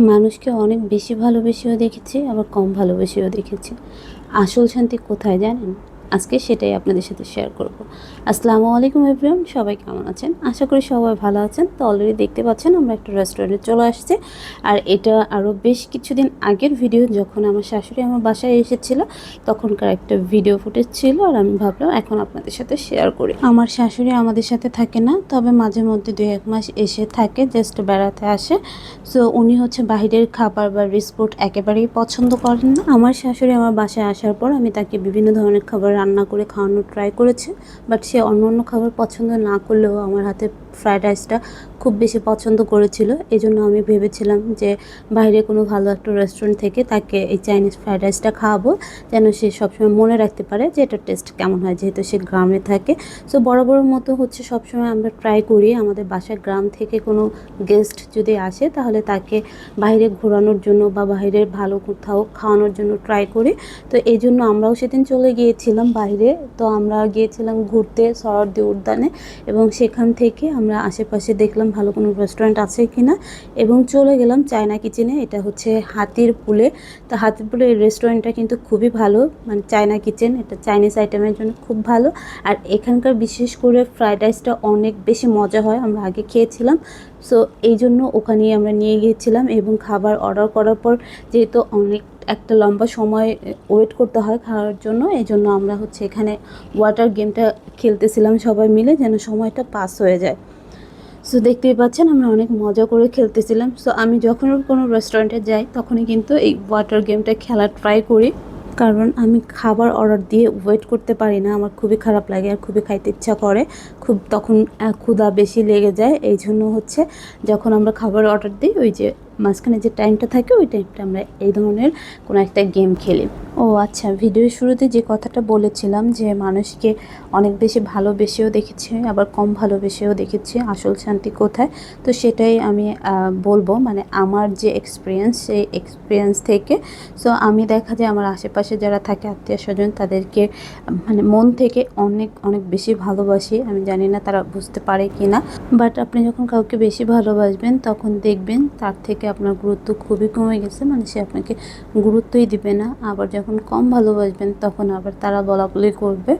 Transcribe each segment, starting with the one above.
মানুষকে অনেক বেশি ভালোবেসেও দেখেছি আবার কম ভালোবেসেও দেখেছি। আসল শান্তি কোথায় জানেন? আজকে সেটাই আপনাদের সাথে শেয়ার করব। আসসালামু আলাইকুম এভরিওয়ান সবাই কেমন আছেন? আশা করি সবাই ভালো আছেন। তো অলরেডি দেখতে পাচ্ছেন আমরা একটা রেস্টুরেন্টে চলে আসছি। আর এটা আরও বেশ কিছুদিন আগের ভিডিও যখন আমার শাশুড়ি আমার বাসায় এসেছিল, তখনকার একটা ভিডিও ফুটেজ ছিল আর আমি ভাবলাম এখন আপনাদের সাথে শেয়ার করি। আমার শাশুড়ি আমাদের সাথে থাকে না, তবে মাঝে মধ্যে দুই এক মাস এসে থাকে জাস্ট বেড়াতে আসে। সো উনি হচ্ছে বাইরের খাবার বা রিসপোর্ট একেবারেই পছন্দ করেন না। আমার শাশুড়ি আমার বাসায় আসার পর আমি তাকে বিভিন্ন ধরনের খাবার রান্না করে খাওয়ানোর ট্রাই করেছে বাট সে অন্য অন্য খাবার পছন্দ না করলেও আমার হাতে ফ্রায়েড রাইসটা খুব বেশি পছন্দ করেছিল। এই জন্য আমি ভেবেছিলাম যে বাইরে কোনো ভালো একটা রেস্টুরেন্ট থেকে তাকে এই চাইনিজ ফ্রায়েড রাইসটা খাওয়াবো, যেন সে সবসময় মনে রাখতে পারে যে এটার টেস্ট কেমন হয়, যেহেতু সে গ্রামে থাকে। সো বড় বড় মতো হচ্ছে সবসময় আমরা ট্রাই করি, আমাদের বাসায় গ্রাম থেকে কোনো গেস্ট যদি আসে, তাহলে তাকে বাইরে ঘোরানোর জন্য বা বাইরের ভালো কোথাও খাওয়ানোর জন্য ট্রাই করি। তো এই জন্য আমরাও সেদিন চলে গিয়েছিলাম বাইরে। তো আমরা গিয়েছিলাম ঘুরতে সরদি উদ্যানে এবং সেখান থেকে আমরা আশেপাশে দেখলাম ভালো কোনো রেস্টুরেন্ট আছে কি না এবং চলে গেলাম চায়না কিচেনে এটা হচ্ছে হাতির পুলে। তো হাতির পুলে এই রেস্টুরেন্টটা কিন্তু খুবই ভালো। মানে চায়না কিচেন এটা চাইনিজ আইটেমের জন্য খুব ভালো। আর এখানকার বিশেষ করে ফ্রাইড রাইসটা অনেক বেশি মজা হয়, আমরা আগে খেয়েছিলাম। সো এই জন্য ওখানেই আমরা নিয়ে গিয়েছিলাম এবং খাবার অর্ডার করার পর যেহেতু অনেক একটা লম্বা সময় ওয়েট করতে হয় খাওয়ার জন্য, এই জন্য আমরা হচ্ছে এখানে ওয়াটার গেমটা খেলতেছিলাম সবাই মিলে যেন সময়টা পাস হয়ে যায়। সো দেখতেই পাচ্ছেন, আমরা অনেক মজা করে খেলতেছিলাম। সো আমি যখন কোনো রেস্টুরেন্টে যাই, তখনই কিন্তু এই ওয়াটার গেমটা খেলা ট্রাই করি। কারণ আমি খাবার অর্ডার দিয়ে ওয়েট করতে পারি না। আমার খুবই খারাপ লাগে আর খুবই খাইতে ইচ্ছা করে। খুব তখন ক্ষুধা বেশি লেগে যায়। এই জন্য হচ্ছে, যখন আমরা খাবার অর্ডার দিই, ওই যে মাঝখানে যে টাইমটা থাকে, ওই টাইমটা আমরা এই ধরনের কোনো একটা গেম খেলি। ও আচ্ছা ভিডিওর শুরুতে যে কথাটা বলেছিলাম যে মানুষকে অনেক বেশি ভালোবেসেও দেখেছি, আবার কম ভালোবেসেও দেখেছি আসল শান্তি কোথায়, তো সেটাই আমি বলব। মানে আমার যে এক্সপিরিয়েন্স সেই এক্সপিরিয়েন্স থেকে সো আমি দেখা যায় আমার আশেপাশে যারা থাকে আত্মীয় স্বজন তাদেরকে মানে মন থেকে অনেক অনেক বেশি ভালোবাসি। আমি জানি না তারা বুঝতে পারে কি না বাট আপনি যখন কাউকে বেশি ভালোবাসবেন, তখন দেখবেন তার থেকে আপনার গুরুত্ব খুবই কমে গেছে। মানে সে আপনাকে গুরুত্বই দিবে না। আবার যখন কম ভালোবাসবেন, তখন আবার তারা বলা বলি করবে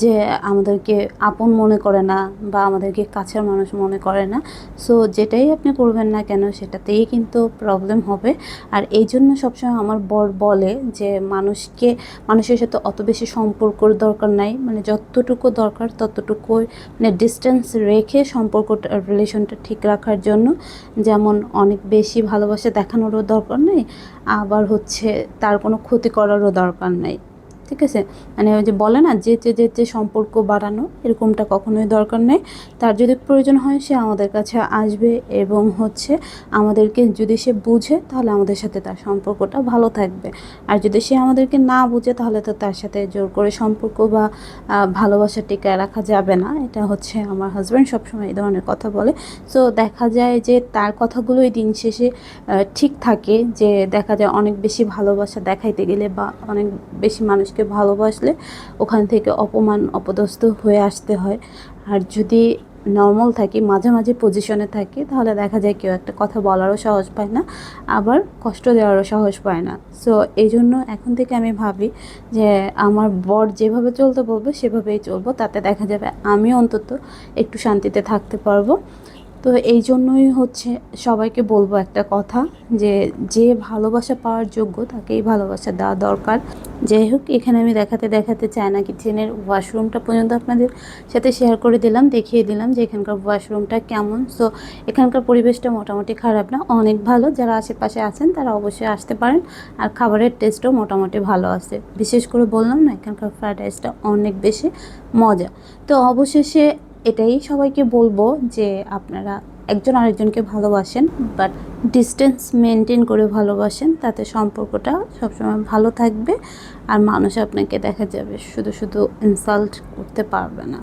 যে আমাদেরকে আপন মনে করে না বা আমাদেরকে কাছের মানুষ মনে করে না। সো যেটাই আপনি করবেন না কেন, সেটাতেই কিন্তু প্রবলেম হবে। আর এই জন্য সবসময় আমার বর বলে যে মানুষকে, মানুষের সাথে অত বেশি সম্পর্কর দরকার নাই। মানে যতটুকু দরকার ততটুকু মানে ডিস্টেন্স রেখে সম্পর্কটা রিলেশনটা ঠিক রাখার জন্য। যেমন অনেক বেশি ভালোবাসা দেখানোরও দরকার নেই, আবার হচ্ছে তার কোনো ক্ষতি করারও দরকার নেই। ঠিক আছে? মানে ওই যে বলে না যেতে যেতে সম্পর্ক বাড়ানো, এরকমটা কখনোই দরকার নেই। তার যদি প্রয়োজন হয়, সে আমাদের কাছে আসবে এবং হচ্ছে আমাদেরকে যদি সে বুঝে, তাহলে আমাদের সাথে তার সম্পর্কটা ভালো থাকবে। আর যদি সে আমাদেরকে না বুঝে, তাহলে তো তার সাথে জোর করে সম্পর্ক বা ভালোবাসা টিকায় রাখা যাবে না। এটা হচ্ছে আমার হাজব্যান্ড সবসময় এই ধরনের কথা বলে। সো দেখা যায় যে তার কথাগুলোই দিন শেষে ঠিক থাকে। যে দেখা যায় অনেক বেশি ভালোবাসা দেখাইতে গেলে বা অনেক বেশি মানুষকে ভালোবাসলে ওখান থেকে অপমান, অপদস্থ হয়ে আসতে হয়। আর যদি নর্মাল থাকি মাঝামাঝি পজিশনে থাকি, তাহলে দেখা যায় কেউ একটা কথা বলারও সাহস পায় না, আবার কষ্ট দেওয়ারও সাহস পায় না। সো এই জন্য এখন থেকে আমি ভাবি যে আমার বর যেভাবে চলতে বলবে, সেভাবেই চলবো। তাতে দেখা যাবে আমি অন্তত একটু শান্তিতে থাকতে পারব। তো এই জন্যই হচ্ছে সবাইকে বলব একটা কথা যে যে ভালোবাসা পাওয়ার যোগ্য তাকেই ভালোবাসা দেওয়া দরকার। যাই হোক, এখানে আমি দেখাতে দেখাতে চাই চায়না কিচেনের ওয়াশরুমটা পর্যন্ত আপনাদের সাথে শেয়ার করে দিলাম, দেখিয়ে দিলাম যে এখানকার ওয়াশরুমটা কেমন। সো এখানকার পরিবেশটা মোটামুটি খারাপ না, অনেক ভালো। যারা আশেপাশে আছেন, তারা অবশ্যই আসতে পারেন। আর খাবারের টেস্টও মোটামুটি ভালো আছে। বিশেষ করে বললাম না, এখানকার ফ্রাইড রাইসটা অনেক বেশি মজা। তো অবশেষে এটাই সবাইকে বলব যে আপনারা একজন আরেকজনকে ভালোবাসেন বাট ডিস্টেন্স মেনটেন করে ভালোবাসেন, তাতে সম্পর্কটা সবসময় ভালো থাকবে আর মানুষ আপনাকে দেখা যাবে শুধু শুধু ইনসাল্ট করতে পারবে না।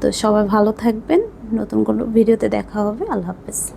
তো সবাই ভালো থাকবেন, নতুন কোনো ভিডিওতে দেখা হবে, আল্লাহ হাফেজ।